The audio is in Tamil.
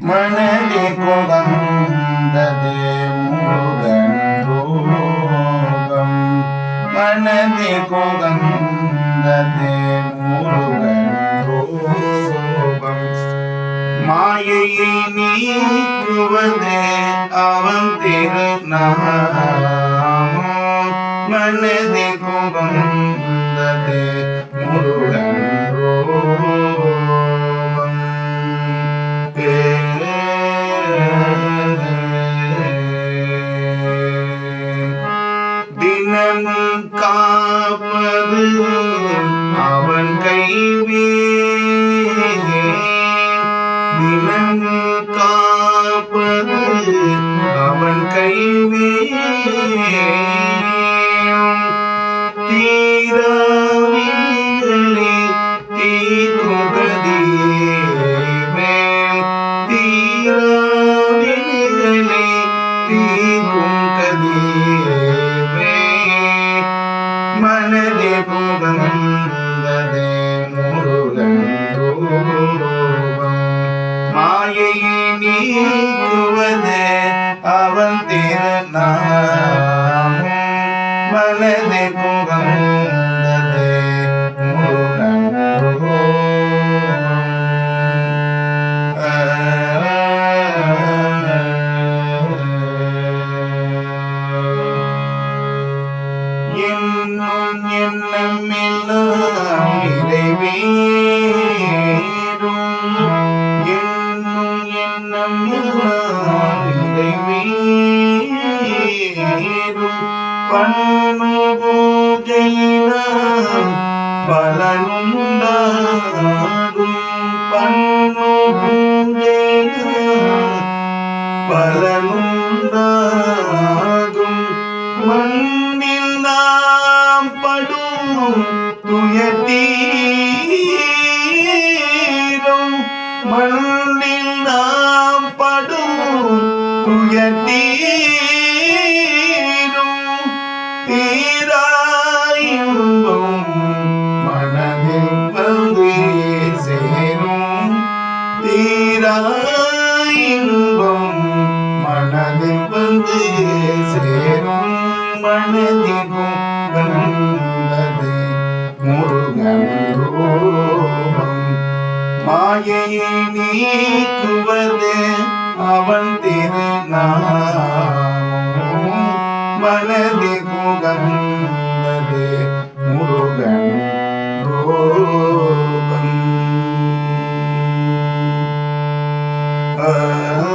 மனதி குவந்ததே முருகன் ரூபம் மனதி குவந்ததே முருகன் ரூபம் மாயையை நீக்குவதே அவன் திருநாமம். மனதி குவந்ததே முருகன் அவன் கைவே தினமும் காப்பது. அவன் கைவே தீராவிலே தீர்க்கும் கதியே தீராவிலே தீர்க்கும் கதியே மனதே புகந்ததே முருகன் ரூபம் மாயையை நீக்குவது அவன் திருநாமம். மனதே புகந்ததே முருகன் ரூபம் என்னும் எண்ணம் நிறைவேறும் என்னும் எண்ணம் எல்லாம் நிறைவேறும் பண்ணு பூஜையினால் பலனுண்டாகும் பண்ணு பூஜையினால் பலனுண்டாகும் மண்ணில் நாம் படும் துயத்தீரும் தீராயின்பம் மனதில் வந்து சேரும். தீராயின்பம் மனதில் வந்து சேரும். மனதிலும் வந்து மாயையை நீக்குவது அவன் திருநாமம். மனதி புகந்தது முருகன் ரூபம். ஆ.